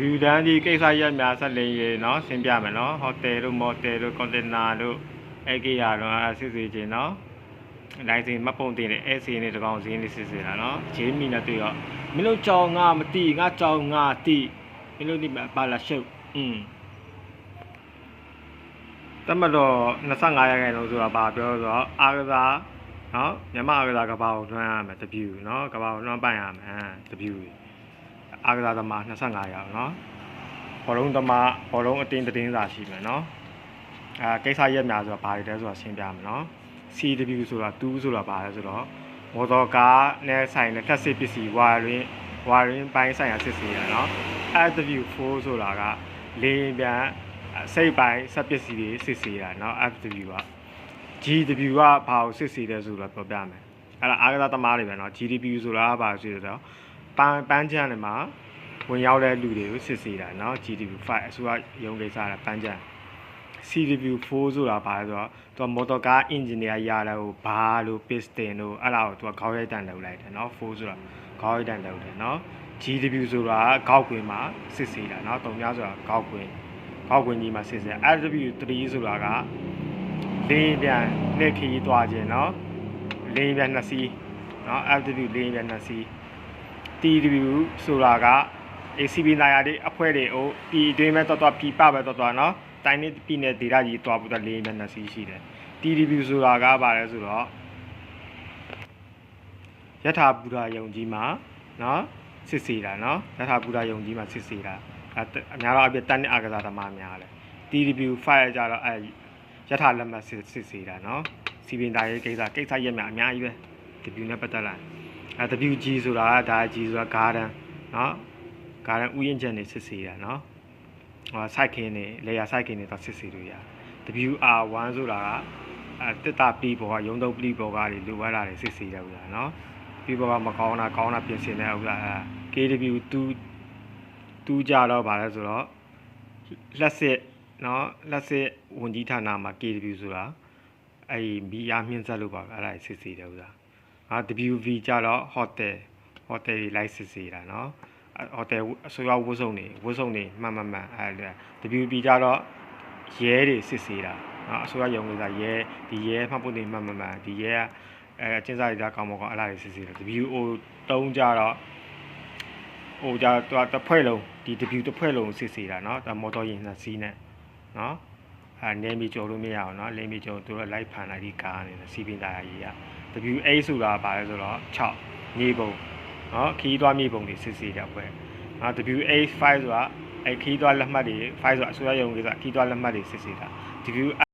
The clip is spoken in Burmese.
W တန်းဒီကိစ္စရက်များဆက်လင်းရေနော်ရှင်းပြမယ်နော်ဟိုတယ်တို့မော်တယ်တို့ကွန်တိန်နာတို့အဲ့ကိရာတော့အဲ့စစ်စစ်ချင်းနော်လိုင်စင်မှတ်ပုံတင်တဲ့ AC နဲ့တကောင်စင်းလေးစစ်စစ်တာနော်ဂျေးမီနဲ့တွေ့တော့မင်းတို့ကြောင်ငါမတိငါကြောင်ငါတိမင်းတို့ဒီမှာပါလာရှုပ်อืมတမတော့25ရာခိုင်နှုန်းဆိုတာဘာပြောဆိုတော့အားကစားနော်မြမအားကစားကဘာကိုလွှမ်းရမယ်တပြူနော်ကဘာကိုလွှမ်းပန့်ရမယ်တပြူ အားကစားသမား25ရောက်နော်ဘောလုံးသမားဘောလုံးအတင်းတင်းစာရှိမယ်နော်အာကိစ္စရက်များဆိုတာဘာတွေလဲဆိုတာရှင်းပြမယ်နော် CW ဆိုတာတူးဆိုတာဘာလဲဆိုတော့မော်တော်ကားနဲ့ဆိုင်တဲ့ classic ပစ္စည်းဝါရင်းဝါရင်းပိုင်းဆိုင်ရာစစ်ဆေးရနော် FW4 ဆိုတာကလေပြန်စိတ်ပိုင်းစက်ပစ္စည်းတွေစစ်ဆေးရနော် FW က GW ကဘာကိုစစ်ဆေးလဲဆိုတော့ပြောပြမယ်အဲ့ဒါအားကစားသမားတွေပဲနော် GDP ဆိုတာဘာဆိုတော့ ပန်းပန်းချမ်းတွေမှာဝင်ရောက်တဲ့လူတွေကိုစစ်ဆေးတာเนาะ GDP5 အစိုးရရုံးကိစ္စတာပန်းချမ်း CDP4 ဆိုတာဘာလဲဆိုတော့သူကမော်တော်ကားအင်ဂျင်နီယာရတာကိုဘာလို့ piston တို့အဲ့ဒါကိုသူကခေါင်းရိုက်တန်လုပ်လိုက်တယ်เนาะ4ဆိုတာခေါင်းရိုက်တန်လုပ်တယ်เนาะ GDP ဆိုတာကောက်ကွင်းမှာစစ်ဆေးတာเนาะတုံများဆိုတာကောက်ကွင်းကောက်ကွင်းကြီးမှာစစ်ဆေး RW3 ဆိုတာကလေးပြန်လက်ခီးသွားခြင်းเนาะလေးပြန်နှစ်စီးเนาะ FW လေးပြန်နှစ်စီး TW ဆိုတာက ACB နိုင်ရတဲ့အဖွဲ့တွေအိုပြည်တွင်းမဲ့တော်တော်ပြည်ပပဲတော်တော်နော်တိုင်းနဲ့ပြည်နယ်ဒေသကြီးတွားဖို့တော့လေးမျက်နှာစီးရှိတယ် TW ဆိုတာကဘာလဲဆိုတော့ယထာဘူရာယုံကြီးမှာနော်စစ်စီတာနော်ယထာဘူရာယုံကြီးမှာစစ်စီတာအဲအများတော့အပြည့်တန်းနဲ့အာကစားသမားများတယ် TW 5ကြတော့အဲယထာလက်မှတ်စစ်စစ်စီတာနော်စီပင်သားရေးကိစ္စကိစ္စရက်များအများကြီးပဲ W နဲ့ပတ်သက်လာ အဲ WG ဆိုတာကဒါ G ဆိုတာ garden နော် garden ဥယျာဉ်ချက်နေစစ်စီတာနော်ဟို site ခင်းနေလေယာ site ခင်းနေတော့စစ်စီလို့ရ WR1 ဆိုတာကအဲတစ်တာပီပေါ်ကရုံတော့ပလီပေါ်ကတွေလိုအပ်တာတွေစစ်စီတယ်ဥစ္စာနော်ပီပေါ်ကမကောင်းတာကောင်းတာပြင်ဆင်တဲ့ဥစ္စာအဲ KW2 2ကြတော့ဗာလဲဆိုတော့လက်စစ်နော်လက်စစ်ဝန်ကြီးဌာနမှာ KW ဆိုတာအဲ့ဒီမီယာမြင့်ဆက်လို့ပါအဲ့ဒါစစ်စီတယ်ဥစ္စာဟာ WV ကြတော့ hotel hotel တွေလိုက်စစ်စီတာနော်ဟိုတယ်အစိုးရဝတ်စုံတွေဝတ်စုံတွေမှန်မှန်မှန်အဲ WB ကြတော့ရဲတွေစစ်ဆေးတာနော်အစိုးရရုံးကစားရဲဒီရဲမှတ်ဖို့နေမှန်မှန်မှန်ဒီရဲကအဲကျင်းစာရတာကောင်းမကောင်းအဲ့လားတွေစစ်ဆေးတာ WO 3ကြတော့ဟိုကြတော့တစ်ဖွဲ့လုံးဒီ W တစ်ဖွဲ့လုံးစစ်ဆေးတာနော်ဒါမော်တော်ယာဉ်နှစ်စီးနဲ့နော်အဲနေမီကျော်လို့မရအောင်နော်နေမီကျော်သူတို့လိုက်ဖန်လိုက်ဒီကားနေတယ်စီပင်သားကြီးက WA ဆိုတာဘာလဲဆိုတော့6မြေပုံနော်ခီးသွားမြေပုံတွေစစ်ဆေးတဲ့အဖွဲ့နော် WA5 ဆိုတာအဲခီးသွားလက်မှတ်တွေ5ဆိုတာအစိုးရရုံးကိစ္စခီးသွားလက်မှတ်တွေစစ်ဆေးတာ W